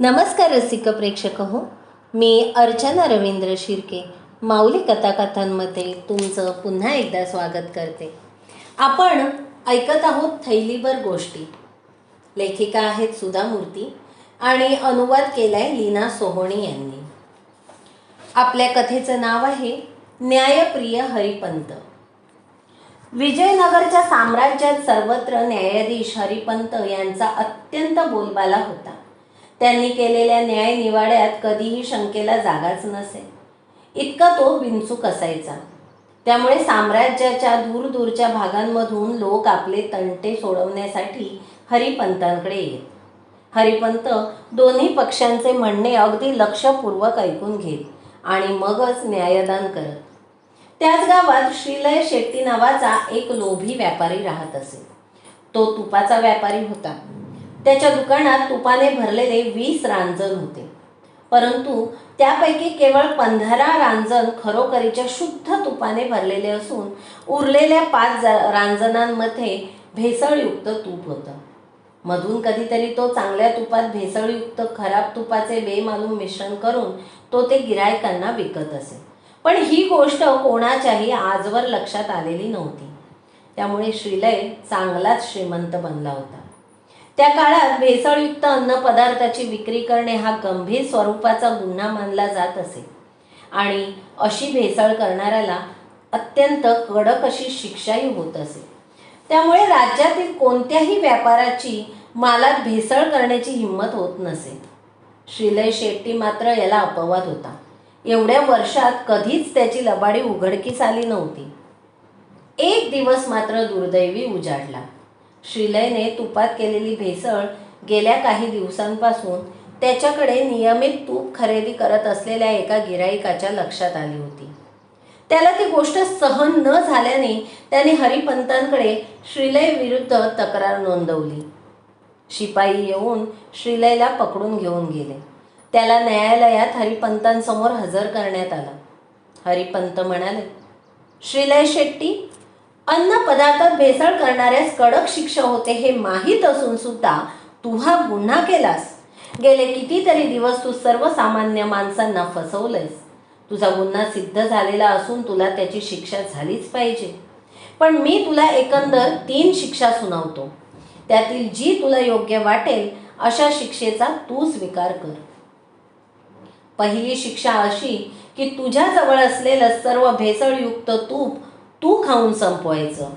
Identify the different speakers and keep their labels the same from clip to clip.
Speaker 1: नमस्कार रसिक प्रेक्षक हो मी अर्चना रवींद्र शिर्के माऊली कथाकथांमध्ये तुमचं पुन्हा एकदा स्वागत करते. आपण ऐकत आहोत थैलीभर गोष्टी. लेखिका आहेत सुधा मूर्ती आणि अनुवाद केला आहे लीना सोहोणी यांनी. आपल्या कथेचं नाव आहे न्यायप्रिय हरिपंत. विजयनगरच्या साम्राज्यात सर्वत्र न्यायाधीश हरिपंत यांचा अत्यंत बोलबाला होता. त्यांनी केलेल्या न्यायनिवाड्यात कधीही शंकेला जागाच नसे. इतका तो बिनचूक असायचा. त्यामुळे साम्राज्याच्या दूरदूरच्या भागांमधून लोक आपले तंटे सोडवण्यासाठी हरिपंतांकडे येत. हरिपंत दोन्ही पक्षांचे म्हणणे अगदी लक्षपूर्वक ऐकून घेत आणि मगच न्यायदान करत. त्याच गावात श्रीलय शेट्टी नावाचा एक लोभी व्यापारी राहत असे. तो तुपाचा व्यापारी होता. त्याच्या दुकानात तुपाने भरलेले वीस रांजण होते. परंतु त्यापैकी केवळ पंधरा रांजण खरोखरीच्या शुद्ध तुपाने भरलेले असून उरलेल्या पाच रांजणांमध्ये भेसळयुक्त तूप होतं. मधून कधीतरी तो चांगल्या तुपात भेसळयुक्त खराब तुपाचे बेमालूम मिश्रण करून तो ते गिरायकांना विकत असे. पण ही गोष्ट कोणाच्याही आजवर लक्षात आलेली नव्हती. त्यामुळे श्रीलय चांगलाच श्रीमंत बनला होता. त्या काळात भेसळयुक्त अन्नपदार्थाची विक्री करणे हा गंभीर स्वरूपाचा गुन्हा मानला जात असे. आणि अशी भेसळ करणाऱ्याला अत्यंत कडक अशी शिक्षाही होत असे. त्यामुळे राज्यातील कोणत्याही व्यापाराची मालात भेसळ करण्याची हिंमत होत नसे. श्रीलय शेट्टी मात्र याला अपवाद होता. एवढ्या वर्षात कधीच त्याची लबाडी उघडकीस आली नव्हती. एक दिवस मात्र दुर्दैवी उजाडला. श्रीलयने तुपात केलेली भेसळ गेल्या काही दिवसांपासून त्याच्याकडे नियमित तूप खरेदी करत असलेल्या एका गिराईकाच्या लक्षात आली होती. त्याला ती गोष्ट सहन न झाल्याने त्याने हरिपंतांकडे श्रीलय विरुद्ध तक्रार नोंदवली. शिपाई येऊन श्रीलयला पकडून घेऊन गेले. त्याला न्यायालयात हरिपंतांसमोर हजर करण्यात आलं. हरिपंत म्हणाले श्रीलय शेट्टी अन्न पदार्थात भेसळ करणाऱ्यास कडक शिक्षा होते हे माहीत असून सुद्धा तू हा गुन्हा केलास. गेले कितीतरी दिवस तू सर्वसामान्य माणसांना फसवलंयस. तुझा गुन्हा सिद्ध झालेला असून तुला त्याची शिक्षा झालीच पाहिजे. पण मी तुला एकंदर तीन शिक्षा सुनावतो. त्यातील जी तुला योग्य वाटेल अशा शिक्षेचा तू स्वीकार कर. पहिली शिक्षा अशी की तुझ्याजवळ असलेलं सर्व भेसळयुक्त तूप तू खाऊन संपवायचं.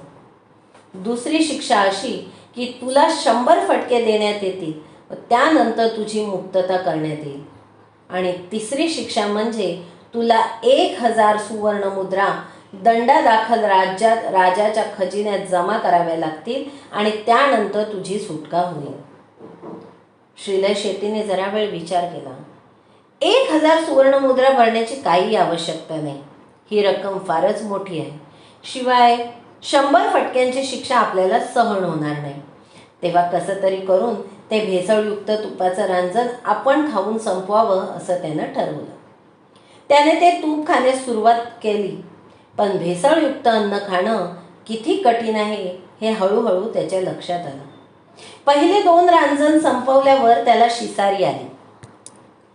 Speaker 1: दुसरी शिक्षा अशी की तुला शंभर फटके देण्यात येतील व त्यानंतर तुझी मुक्तता करण्यात येईल. आणि तिसरी शिक्षा म्हणजे तुला एक हजार सुवर्ण मुद्रा दंडादाखल राज्यात राजाच्या खजिन्यात जमा कराव्या लागतील आणि त्यानंतर तुझी सुटका होईल. श्रीलय शेतीने जरा वेळ विचार केला. एक हजार सुवर्ण मुद्रा भरण्याची काही आवश्यकता नाही. ही रक्कम फारच मोठी आहे. शिवाय शंभर फटक्यांची शिक्षा आपल्याला सहन होणार नाही. तेव्हा कसं तरी करून ते भेसळयुक्त तुपाचं रांजण आपण खाऊन संपवावं असं त्यानं ठरवलं. त्याने ते तूप खाण्यास सुरुवात केली. पण भेसळयुक्त अन्न खाणं किती कठीण आहे हे हळूहळू त्याच्या लक्षात आलं. पहिले दोन रांजण संपवल्यावर त्याला शिसारी आली.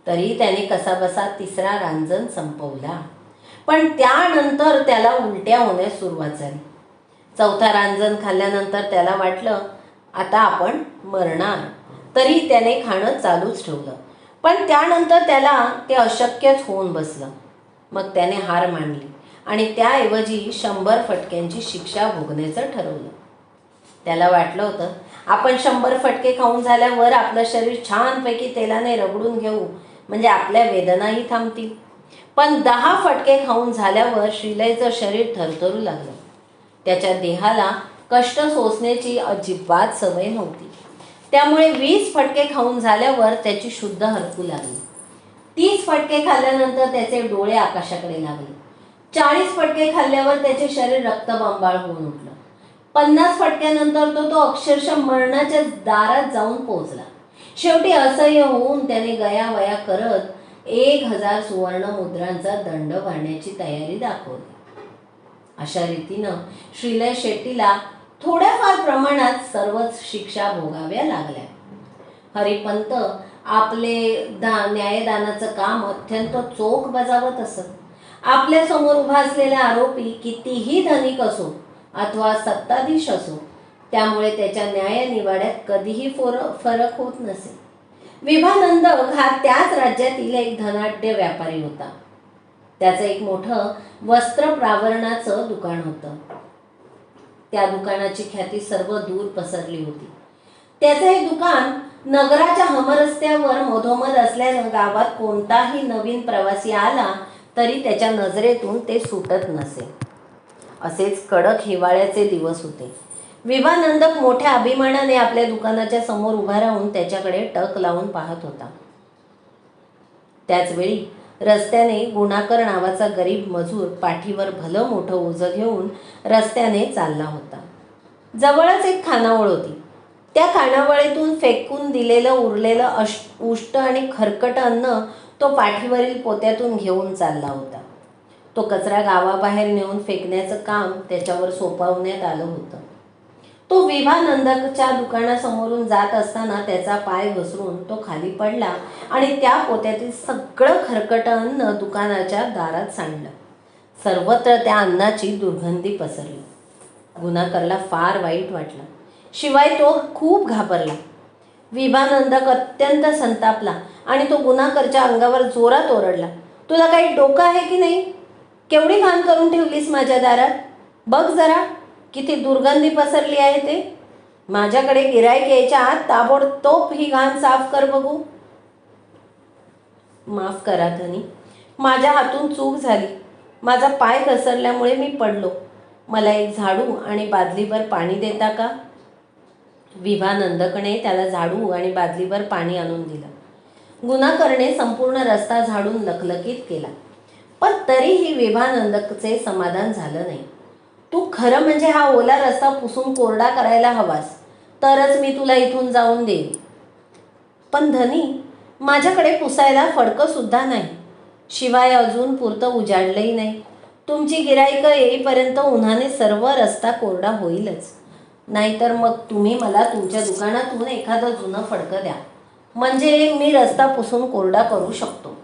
Speaker 1: तरी त्याने कसाबसा तिसरा रांजण संपवला. पण त्यानंतर त्याला उलट्या होण्यास सुरुवात झाली. चौथा रांजण खाल्ल्यानंतर त्याला वाटलं आता आपण मरणार. तरी त्याने खाणं चालूच ठेवलं. पण त्यानंतर त्याला ते अशक्यच होऊन बसलं. मग त्याने हार मांडली आणि त्याऐवजी शंभर फटक्यांची शिक्षा भोगण्याचं ठरवलं. त्याला वाटलं होतं आपण शंभर फटके खाऊन झाल्यावर आपलं शरीर छानपैकी तेलाने रगडून घेऊ. म्हणजे आपल्या वेदनाही थांबतील. पण दहा फटके खाऊन झाल्यावर श्रीलयचं शरीर थरथरू लागलं. त्याच्या देहाला कष्ट सोसण्याची अजिबात सवय नव्हती. त्यामुळे वीस फटके खाऊन झाल्यावर त्याची शुद्ध हरकू लागली. तीस फटके खाल्ल्यानंतर त्याचे डोळे आकाशाकडे लागले. चाळीस फटके खाल्ल्यावर त्याचे शरीर रक्तबंबाळ होऊन उठलं. पन्नास फटक्यानंतर तो तो अक्षरशः मरणाच्या दारात जाऊन पोहोचला. शेवटी असह्य होऊन त्याने गयावया करत एक हजार सुवर्ण मुद्रांचा दंड भरण्याची तयारी दाखवली. अशा रीतीनं श्रीलय शेट्टीला थोड्याफार प्रमाणात सर्वच शिक्षा भोगाव्या लागल्या. हरिपंत आपले दा न्यायदानाचं काम अत्यंत चोख बजावत असत. आपल्यासमोर उभा असलेला आरोपी कितीही धनिक असो अथवा सत्ताधीश असो त्यामुळे त्याच्या न्याय निवाड्यात कधीही फोर फरक होत नसे. विभानंद हा त्याच राज्यातील एक धनाढ्य व्यापारी होता. त्याचं एक मोठं वस्त्र प्रावरणाचं दुकान होतं. त्या दुकानाची ख्याती सर्व दूर पसरली होती. त्याचं हे दुकान नगराच्या हमरस्त्यावर मधोमध असल्यानं गावात कोणताही नवीन प्रवासी आला तरी त्याच्या नजरेतून ते सुटत नसे. असेच कडक हिवाळ्याचे दिवस होते. विवानंदक मोठ्या अभिमानाने आपल्या दुकानाच्या समोर उभा राहून त्याच्याकडे टक लावून पाहत होता. त्याचवेळी रस्त्याने गुणाकर नावाचा गरीब मजूर पाठीवर भलं मोठं ओझं घेऊन रस्त्याने चालला होता. जवळच एक खानावळ होती. त्या खानावळीतून फेकून दिलेलं उरलेलं अश उष्ट आणि खरकट अन्न तो पाठीवरील पोत्यातून घेऊन चालला होता. तो कचरा गावाबाहेर नेऊन फेकण्याचं काम त्याच्यावर सोपवण्यात आलं होतं. तो विभानंदकच्या दुकानासमोरून जात असताना त्याचा पाय घसरून तो खाली पडला आणि त्या पोत्यातील सगळं खरकट अन्न दुकानाच्या दारात सांडलं. सर्वत्र त्या अन्नाची दुर्गंधी पसरली. गुन्हाकरला फार वाईट वाटलं. शिवाय तो खूप घाबरला. विभानंदक अत्यंत संतापला आणि तो गुन्हाकरच्या अंगावर जोरात ओरडला. तुला काही डोकं आहे की नाही? केवढी घाण करून ठेवलीस माझ्या दारात? बघ जरा. किती दुर्गंधी पसरली आहे ते? माझ्याकडे गिरायक यायच्या आत ताबडतोब ही घाण साफ कर बघू. माफ करा धनी. माझ्या हातून चूक झाली. माझा पाय घसरल्यामुळे मी पडलो. मला एक झाडू आणि बादलीभर पाणी देता का? विभानंदकने त्याला झाडू आणि बादलीभर पाणी आणून दिलं. गुन्हाकरने संपूर्ण रस्ता झाडून लखलखीत केला. पण तरीही विभानंदकचे समाधान झालं नाही. तू खरं म्हणजे हा ओला रस्ता पुसून कोरडा करायला हवास तरच मी तुला इथून जाऊन देईन. पण धनी माझ्याकडे पुसायला फडकंसुद्धा नाही. शिवाय अजून पुरतं उजाडलंही नाही. तुमची गिराईकं येईपर्यंत उन्हाने सर्व रस्ता कोरडा होईलच. नाहीतर मग तुम्ही मला तुमच्या दुकानातून एखादं जुनं फडकं द्या. म्हणजे मी रस्ता पुसून कोरडा करू शकतो.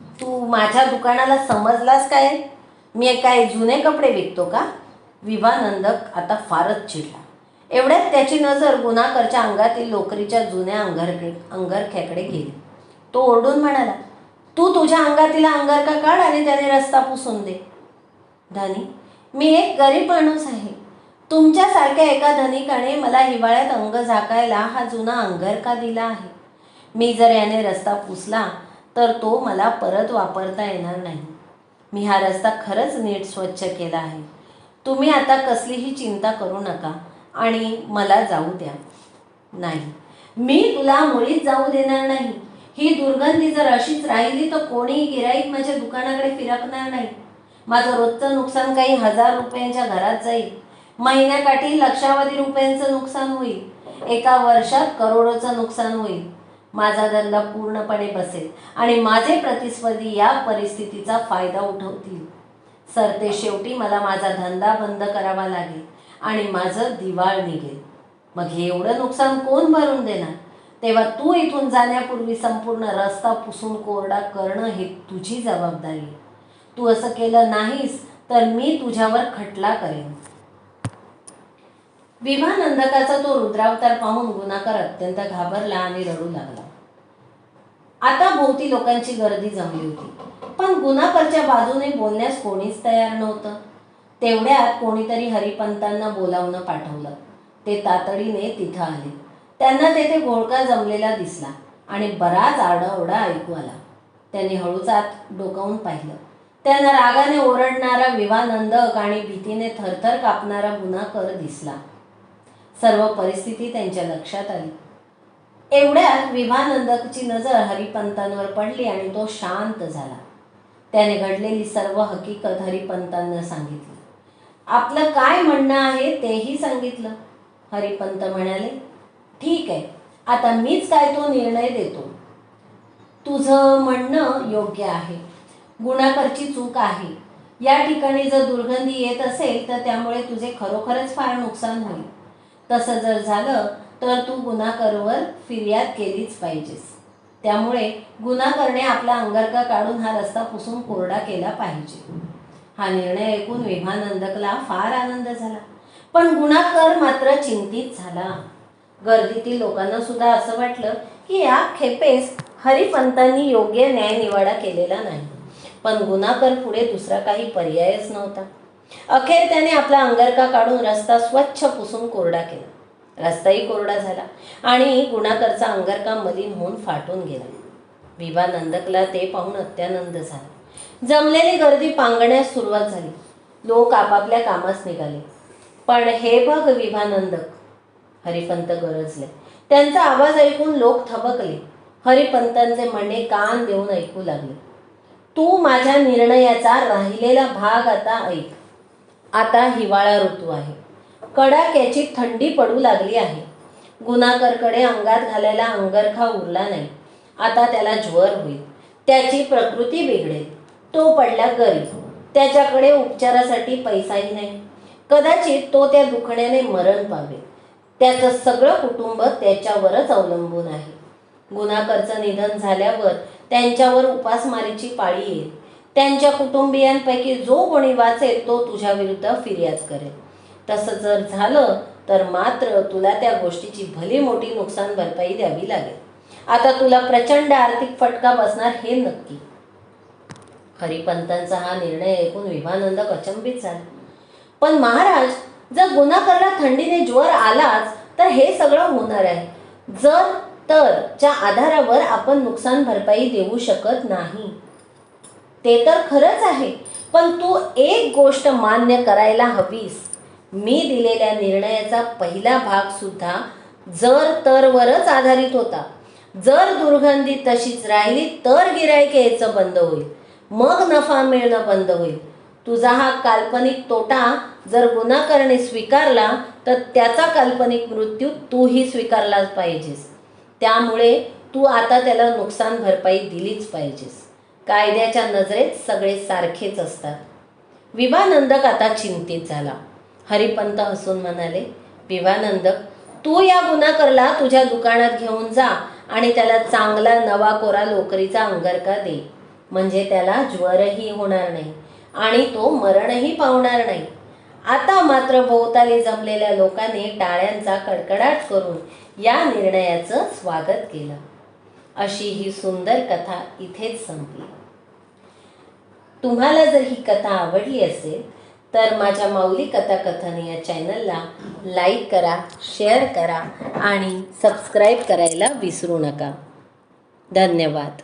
Speaker 1: तू माझ्या दुकानाला समजलास काय? मी काय जुने कपडे विकतो का? विवानंदक आता फारच चिडला. एवढ्यात त्याची नजर गुणाकरच्या अंगातील लोकरीच्या जुन्या अंगरखे अंगरख्याकडे गेली. तो ओरडून म्हणाला तू तुझ्या अंगातील अंगरका काढ आणि त्याने रस्ता पुसून दे. धनी मी एक गरीब माणूस आहे. तुमच्यासारख्या एका धनिकाने मला हिवाळ्यात अंग झाकायला हा जुना अंगरका दिला आहे. मी जर याने रस्ता पुसला तर तो मला परत वापरता येणार नाही. मी हा रस्ता खरंच नीट स्वच्छ केला आहे. तुम्ही आता कसलीही चिंता करू नका आणि मला जाऊ द्या. नाही. मी तुला मुळीच जाऊ देणार नाही. ही दुर्गंधी जर अशीच राहिली तर कोणीही गिराईक माझ्या दुकानाकडे फिरकणार नाही. माझं रोजचं नुकसान काही हजार रुपयांच्या घरात जाईल. महिन्याकाठी लक्षावधी रुपयांचं नुकसान होईल. एका वर्षात करोडोचं नुकसान होईल. माझा धंदा पूर्णपणे बसेल आणि माझे प्रतिस्पर्धी या परिस्थितीचा फायदा उठवतील. सर ते शेवटी मला माझा धंदा बंद करावा लागेल आणि माझं दिवाळ निघेल. मग हे एवढं नुकसान कोण भरून देणार? तेव्हा तू इथून जाण्यापूर्वी संपूर्ण रस्ता पुसून कोरडा करणं हे तुझी जबाबदारी. तू असं केलं नाहीस तर मी तुझ्यावर खटला करेन. विवानंदकाचा तो रुद्रावतार पाहून गुणाकर अत्यंत घाबरला आणि रडू लागला. आता भोवती लोकांची गर्दी जमली होती. पण गुणाकरच्या बाजूने बोलण्यास कोणीच तयार नव्हतं. तेवढ्यात कोणीतरी हरिपंतांना बोलावणं पाठवलं. ते तातडीने तिथं आले. त्यांना तेथे घोळका जमलेला दिसला आणि बराच आरडाओरडा ऐकू आला. त्यांनी हळूच आत डोकावून पाहिलं. त्यांना रागाने ओरडणारा विवानंदक आणि भीतीने थरथर कापणारा गुणाकर दिसला. सर्व परिस्थिती त्यांच्या लक्षात आली. एवढ्यात विमानंदकची नजर हरिपंतांवर पडली आणि तो शांत झाला. त्याने घडलेली सर्व हकीकत हरिपंतांना सांगितली. आपलं काय म्हणणं आहे तेही सांगितलं. हरिपंत म्हणाले ठीक आहे आता मीच काय तो निर्णय देतो. तुझं म्हणणं योग्य आहे. गुणाकरची चूक आहे. या ठिकाणी जर दुर्गंधी येत असेल तर त्यामुळे तुझे खरोखरच फार नुकसान होईल. तसं जर झालं तर तू गुन्हाकरवर फिर्याद केलीच पाहिजेस. त्यामुळे गुन्हा करणे आपला अंगरका काढून हा रस्ता पुसून कोरडा केला पाहिजे. हा निर्णय ऐकून विभानंदकला फार आनंद झाला. पण गुणाकर मात्र चिंतित झाला. गर्दीतील लोकांना सुद्धा असं वाटलं की या खेपेस हरिपंतांनी योग्य न्याय निवाडा केलेला नाही. पण गुणाकर पुढे दुसरा काही पर्यायच नव्हता. अखेर त्याने आपला अंगरका काढून रस्ता स्वच्छ पुसून कोरडा केला. रस्ताही कोरडा झाला आणि गुणाकरचा अंगरका मलिन होऊन फाटून गेला. विभा नंदकला ते पाहून अत्यानंद झाला. जमलेली गर्दी पांगण्यास सुरुवात झाली. लोक आपापल्या कामास निघाले. पण हे बघ विभानंदक हरिपंत गरजले. त्यांचा आवाज ऐकून लोक थबकले. हरिपंतांचे म्हणणे कान देऊन ऐकू लागले. तू माझ्या निर्णयाचा राहिलेला भाग आता ऐक. आता हिवाळा ऋतू आहे. कडाक्याची थंडी पडू लागली आहे. गुणाकरकडे अंगात घालायला अंगरखा उरला नाही. आता त्याला ज्वर होईल. त्याची प्रकृती बिघडेल. तो पडला गरीब. त्याच्याकडे उपचारासाठी पैसाही नाही. कदाचित तो त्या दुखण्याने मरण पावेल. त्याचं सगळं कुटुंब त्याच्यावरच अवलंबून आहे. गुणाकरचं निधन झाल्यावर त्यांच्यावर उपासमारीची पाळी येईल. त्यांच्या कुटुंबियांपैकी जो कोणी वाचेल तो तुझ्याविरुद्ध फिर्याद करेल. तसं जर झालं तर मात्र तुला त्या गोष्टीची भली मोठी नुकसान भरपाई द्यावी लागेल. आता तुला प्रचंड आर्थिक फटका बसणार हे नक्की. हरिपंतांचा हा निर्णय ऐकून विमानंद अचंबित झाला. पण महाराज जर गुन्हाकरला थंडीने ज्वर आलाच तर हे सगळं होणार आहे. जर तर च्या आधारावर आपण नुकसान भरपाई देऊ शकत नाही. ते तर खरंच आहे पण तू एक गोष्ट मान्य करायला हवीस. मी दिलेल्या निर्णयाचा पहिला भाग सुद्धा जर तरवरच आधारित होता. जर दुर्गंधी तशीच राहिली तर गिरायक यायचं बंद होईल. मग नफा मिळणं बंद होईल. तुझा हा काल्पनिक तोटा जर गुन्हा करणे स्वीकारला तर त्याचा काल्पनिक मृत्यू तूही स्वीकारलाच पाहिजेस. त्यामुळे तू आता त्याला नुकसान भरपाई दिलीच पाहिजेस. कायद्याच्या नजरेत सगळे सारखेच असतात. विभानंदक आता चिंतित झाला. हरिपंत हसून म्हणाले विवानंदक तू या गुन्हाकरला तुझ्या दुकानात घेऊन जा आणि त्याला चांगला नवा कोरा लोकरीचा अंगरका दे. म्हणजे त्याला ज्वरही होणार नाही आणि तो मरणही पावणार नाही. आता मात्र भोवताली जमलेल्या लोकांनी टाळ्यांचा कडकडाट करून या निर्णयाचं स्वागत केलं. अशी ही सुंदर कथा इथेच संपली. तुम्हाला जर ही कथा आवडली असेल तर माझ्या माऊली कथाकथन या चॅनलला लाईक करा शेअर करा आणि सबस्क्राईब करायला विसरू नका. धन्यवाद.